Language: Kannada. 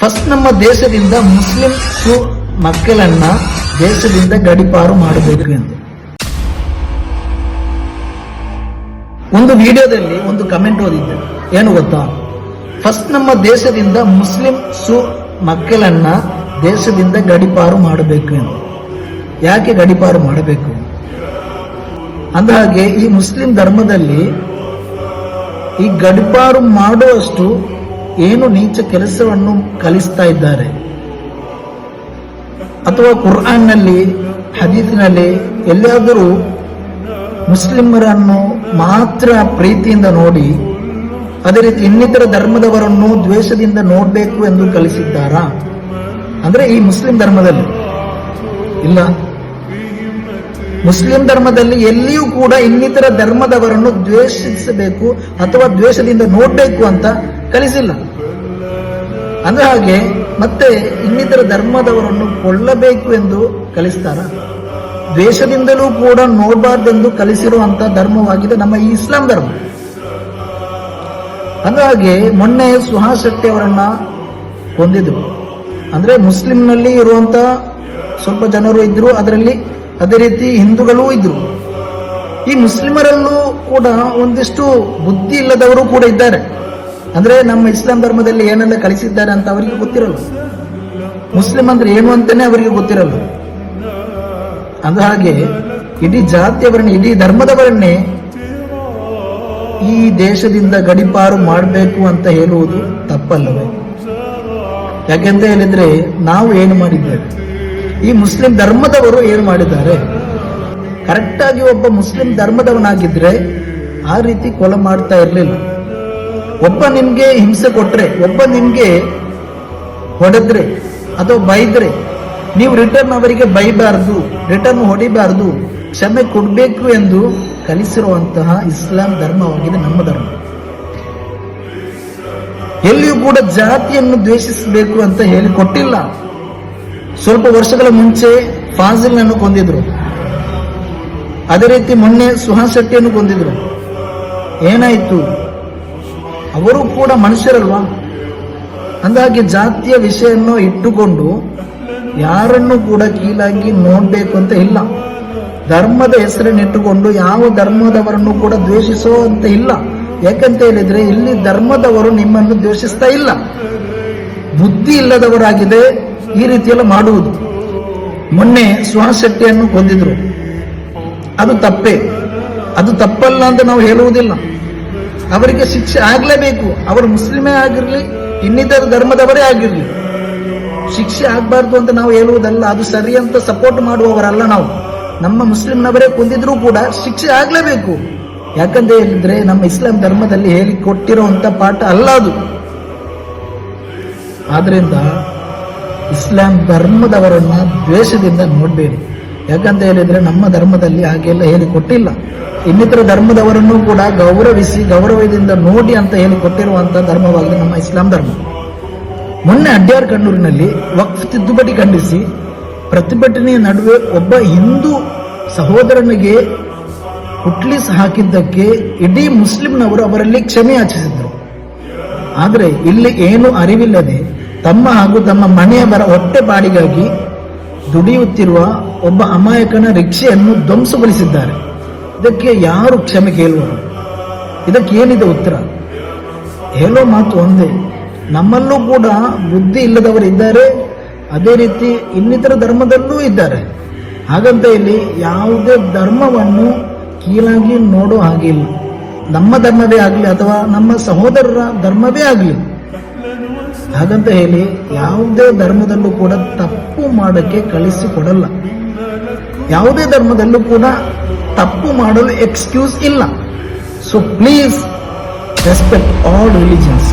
ಫಸ್ಟ್ ನಮ್ಮ ದೇಶದಿಂದ ಮುಸ್ಲಿಂ ಮಕ್ಕಳನ್ನ ದೇಶದಿಂದ ಗಡಿಪಾರು ಮಾಡಬೇಕು ಎಂದು. ಒಂದು ವಿಡಿಯೋದಲ್ಲಿ ಒಂದು ಕಮೆಂಟ್ ಓದಿದ್ದೆ. ಏನು ಗೊತ್ತಾ? ಫಸ್ಟ್ ನಮ್ಮ ದೇಶದಿಂದ ಮುಸ್ಲಿಂ ಸು ಮಕ್ಕಳನ್ನ ದೇಶದಿಂದ ಗಡಿಪಾರು ಮಾಡಬೇಕು ಎಂದು. ಯಾಕೆ ಗಡಿಪಾರು ಮಾಡಬೇಕು? ಅಂದಹಾಗೆ ಈ ಮುಸ್ಲಿಂ ಧರ್ಮದಲ್ಲಿ ಈ ಗಡಿಪಾರು ಮಾಡುವಷ್ಟು ಏನು ನೀಚ ಕೆಲಸವನ್ನು ಕಲಿಸ್ತಾ ಇದ್ದಾರೆ? ಅಥವಾ ಕುರ್ಆನ್ನಲ್ಲಿ ಹದೀಸಿನಲ್ಲಿ ಎಲ್ಲಿಯಾದರೂ ಮುಸ್ಲಿಮರನ್ನು ಮಾತ್ರ ಪ್ರೀತಿಯಿಂದ ನೋಡಿ, ಅದೇ ರೀತಿ ಇನ್ನಿತರ ಧರ್ಮದವರನ್ನು ದ್ವೇಷದಿಂದ ನೋಡಬೇಕು ಎಂದು ಕಲಿಸಿದ್ದಾರಾ? ಅಂದ್ರೆ ಈ ಮುಸ್ಲಿಂ ಧರ್ಮದಲ್ಲಿ. ಇಲ್ಲ. ಮುಸ್ಲಿಂ ಧರ್ಮದಲ್ಲಿ ಎಲ್ಲಿಯೂ ಕೂಡ ಇನ್ನಿತರ ಧರ್ಮದವರನ್ನು ದ್ವೇಷಿಸಬೇಕು ಅಥವಾ ದ್ವೇಷದಿಂದ ನೋಡಬೇಕು ಅಂತ ಕಲಿಸಿಲ್ಲ. ಅಂದ್ರೆ ಹಾಗೆ ಮತ್ತೆ ಇನ್ನಿತರ ಧರ್ಮದವರನ್ನು ಕೊಲ್ಲಬೇಕು ಎಂದು ಕಲಿಸ್ತಾರ. ದ್ವೇಷದಿಂದಲೂ ಕೂಡ ನೋಡಬಾರ್ದೆಂದು ಕಲಿಸಿರುವಂತ ಧರ್ಮವಾಗಿದೆ ನಮ್ಮ ಈ ಇಸ್ಲಾಂ ಧರ್ಮ. ಅಂದ ಹಾಗೆ ಮೊನ್ನೆ ಸುಹಾಸ್ ಶೆಟ್ಟಿ ಅವರನ್ನ ಹೊಂದಿದ್ರು ಅಂದ್ರೆ ಮುಸ್ಲಿಂನಲ್ಲಿ ಇರುವಂತ ಸ್ವಲ್ಪ ಜನರು ಇದ್ರು, ಅದರಲ್ಲಿ ಅದೇ ರೀತಿ ಹಿಂದೂಗಳೂ ಇದ್ರು. ಈ ಮುಸ್ಲಿಮರಲ್ಲೂ ಕೂಡ ಒಂದಿಷ್ಟು ಬುದ್ಧಿ ಇಲ್ಲದವರು ಕೂಡ ಇದ್ದಾರೆ. ಅಂದ್ರೆ ನಮ್ಮ ಇಸ್ಲಾಂ ಧರ್ಮದಲ್ಲಿ ಏನೆಲ್ಲ ಕಲಿಸಿದ್ದಾರೆ ಅಂತ ಅವರಿಗೆ ಗೊತ್ತಿರಲ್ಲ. ಮುಸ್ಲಿಂ ಅಂದ್ರೆ ಏನು ಅಂತಾನೆ ಅವರಿಗೆ ಗೊತ್ತಿರಲ್ಲ. ಅಂದ ಹಾಗೆ ಇಡೀ ಜಾತಿಯವರನ್ನೇ, ಇಡೀ ಧರ್ಮದವರನ್ನೇ ಈ ದೇಶದಿಂದ ಗಡಿಪಾರು ಮಾಡಬೇಕು ಅಂತ ಹೇಳುವುದು ತಪ್ಪಲ್ಲವೇ ಯಾಕೆಂತ ಹೇಳಿದ್ರೆ ನಾವು ಏನು ಮಾಡಿದ್ದೇವೆ? ಈ ಮುಸ್ಲಿಂ ಧರ್ಮದವರು ಏನು ಮಾಡಿದ್ದಾರೆ? ಕರೆಕ್ಟ್ ಆಗಿ ಒಬ್ಬ ಮುಸ್ಲಿಂ ಧರ್ಮದವನಾಗಿದ್ರೆ ಆ ರೀತಿ ಕೊಲೆ ಮಾಡ್ತಾ ಇರಲಿಲ್ಲ. ಒಬ್ಬ ನಿಮ್ಗೆ ಹಿಂಸೆ ಕೊಟ್ರೆ, ಒಬ್ಬ ನಿಮ್ಗೆ ಹೊಡೆದ್ರೆ ಅಥವಾ ಬೈದ್ರೆ, ನೀವು ರಿಟರ್ನ್ ಅವರಿಗೆ ಬೈಬಾರ್ದು ರಿಟರ್ನ್ ಹೊಡಿಬಾರ್ದು, ಕ್ಷಮೆ ಕೊಡಬೇಕು ಎಂದು ಕಲಿಸಿರುವಂತಹ ಇಸ್ಲಾಂ ಧರ್ಮವಾಗಿದೆ ನಮ್ಮ ಧರ್ಮ. ಎಲ್ಲಿಯೂ ಕೂಡ ಜಾತಿಯನ್ನು ದ್ವೇಷಿಸಬೇಕು ಅಂತ ಹೇಳಿ ಕೊಟ್ಟಿಲ್ಲ. ಸ್ವಲ್ಪ ವರ್ಷಗಳ ಮುಂಚೆ ಫಾಜಿಲ್ನನ್ನು ಕೊಂದಿದ್ರು. ಅದೇ ರೀತಿ ಮೊನ್ನೆ ಸುಹಾಸ್ ಶೆಟ್ಟಿಯನ್ನು ಕೊಂದಿದ್ರು. ಏನಾಯ್ತು? ಅವರು ಕೂಡ ಮನುಷ್ಯರಲ್ವಾ? ಅಂದಾಗೆ ಜಾತಿಯ ವಿಷಯವನ್ನು ಇಟ್ಟುಕೊಂಡು ಯಾರನ್ನು ಕೂಡ ಕೀಳಾಗಿ ನೋಡಬೇಕು ಅಂತ ಇಲ್ಲ. ಧರ್ಮದ ಹೆಸರನ್ನಿಟ್ಟುಕೊಂಡು ಯಾವ ಧರ್ಮದವರನ್ನು ಕೂಡ ದ್ವೇಷಿಸೋ ಅಂತ ಇಲ್ಲ. ಯಾಕಂತ ಹೇಳಿದ್ರೆ ಇಲ್ಲಿ ಧರ್ಮದವರು ನಿಮ್ಮನ್ನು ದ್ವೇಷಿಸ್ತಾ ಇಲ್ಲ. ಬುದ್ಧಿ ಇಲ್ಲದವರಾಗಿದೆ ಈ ರೀತಿಯೆಲ್ಲ ಮಾಡುವುದು. ಮೊನ್ನೆ ಸುಹಾಸ್ ಶೆಟ್ಟಿಯನ್ನು ಅದು ತಪ್ಪೇ. ಅದು ತಪ್ಪಲ್ಲ ಅಂತ ನಾವು ಹೇಳುವುದಿಲ್ಲ. ಅವರಿಗೆ ಶಿಕ್ಷೆ ಆಗ್ಲೇಬೇಕು. ಅವರು ಮುಸ್ಲಿಮೇ ಆಗಿರ್ಲಿ, ಇನ್ನಿತರ ಧರ್ಮದವರೇ ಆಗಿರ್ಲಿ. ಶಿಕ್ಷೆ ಆಗ್ಬಾರ್ದು ಅಂತ ನಾವು ಹೇಳುವುದಲ್ಲ, ಅದು ಸರಿ ಅಂತ ಸಪೋರ್ಟ್ ಮಾಡುವವರಲ್ಲ ನಾವು. ನಮ್ಮ ಮುಸ್ಲಿಂನವರೇ ಕೊಂದಿದ್ರೂ ಕೂಡ ಶಿಕ್ಷೆ ಆಗ್ಲೇಬೇಕು. ಯಾಕಂತ ಹೇಳಿದ್ರೆ, ನಮ್ಮ ಇಸ್ಲಾಂ ಧರ್ಮದಲ್ಲಿ ಹೇಳಿ ಕೊಟ್ಟಿರುವಂತ ಪಾಠ ಅಲ್ಲ ಅದು. ಆದ್ರಿಂದ ಇಸ್ಲಾಂ ಧರ್ಮದವರನ್ನ ದ್ವೇಷದಿಂದ ನೋಡಬೇಡಿ ಯಾಕಂತ ಹೇಳಿದ್ರೆ ನಮ್ಮ ಧರ್ಮದಲ್ಲಿ ಹಾಗೆಲ್ಲ ಹೇಳಿ ಕೊಟ್ಟಿಲ್ಲ. ಇನ್ನಿತರ ಧರ್ಮದವರನ್ನು ಕೂಡ ಗೌರವಿಸಿ, ಗೌರವದಿಂದ ನೋಡಿ ಅಂತ ಹೇಳಿ ಕೊಟ್ಟಿರುವಂತಹ ಧರ್ಮವಾಗಿದೆ ನಮ್ಮ ಇಸ್ಲಾಂ ಧರ್ಮ. ಮೊನ್ನೆ ಅಡ್ಯಾರ್ ಕಣ್ಣೂರಿನಲ್ಲಿ ವಕ್ಫ್ ತಿದ್ದುಪಡಿ ಖಂಡಿಸಿ ಪ್ರತಿಭಟನೆಯ ನಡುವೆ ಒಬ್ಬ ಹಿಂದೂ ಸಹೋದರನಿಗೆ ಹುಟ್ಲಿಸ್ ಹಾಕಿದ್ದಕ್ಕೆ ಇಡೀ ಮುಸ್ಲಿಂನವರು ಅವರಲ್ಲಿ ಕ್ಷಮೆ ಯಾಚಿಸಿದ್ರು ಆದರೆ ಇಲ್ಲಿ ಏನು ಅರಿವಿಲ್ಲದೆ ತಮ್ಮ ಹಾಗೂ ತಮ್ಮ ಮನೆಯ ಬರ ಹೊಟ್ಟೆ ಬಾಡಿಗಾಗಿ ದುಡಿಯುತ್ತಿರುವ ಒಬ್ಬ ಅಮಾಯಕನ ರಿಕ್ಷೆಯನ್ನು ಧ್ವಂಸಗೊಳಿಸಿದ್ದಾರೆ. ಇದಕ್ಕೆ ಯಾರು ಕ್ಷಮೆ ಕೇಳುವರು? ಇದಕ್ಕೆ ಏನಿದೆ ಉತ್ತರ? ಹೇಳೋ ಮಾತು ಒಂದೇ, ನಮ್ಮಲ್ಲೂ ಕೂಡ ಬುದ್ಧಿ ಇಲ್ಲದವರು ಇದ್ದಾರೆ, ಅದೇ ರೀತಿ ಇನ್ನಿತರ ಧರ್ಮದಲ್ಲೂ ಇದ್ದಾರೆ. ಹಾಗಂತ ಇಲ್ಲಿ ಯಾವುದೇ ಧರ್ಮವನ್ನು ಕೀಳಾಗಿ ನೋಡೋ ಹಾಗಿಲ್ಲ ನಮ್ಮ ಧರ್ಮವೇ ಆಗಲಿ ಅಥವಾ ನಮ್ಮ ಸಹೋದರರ ಧರ್ಮವೇ ಆಗಲಿ. ಹಾಗಂತ ಹೇಳಿ ಯಾವುದೇ ಧರ್ಮದಲ್ಲೂ ಕೂಡ ತಪ್ಪು ಮಾಡಕ್ಕೆ ಕಳಿಸಿಕೊಡಲ್ಲ. ಯಾವುದೇ ಧರ್ಮದಲ್ಲೂ ಕೂಡ ತಪ್ಪು ಮಾಡಲು ಎಕ್ಸ್ಕ್ಯೂಸ್ ಇಲ್ಲ. So please respect all religions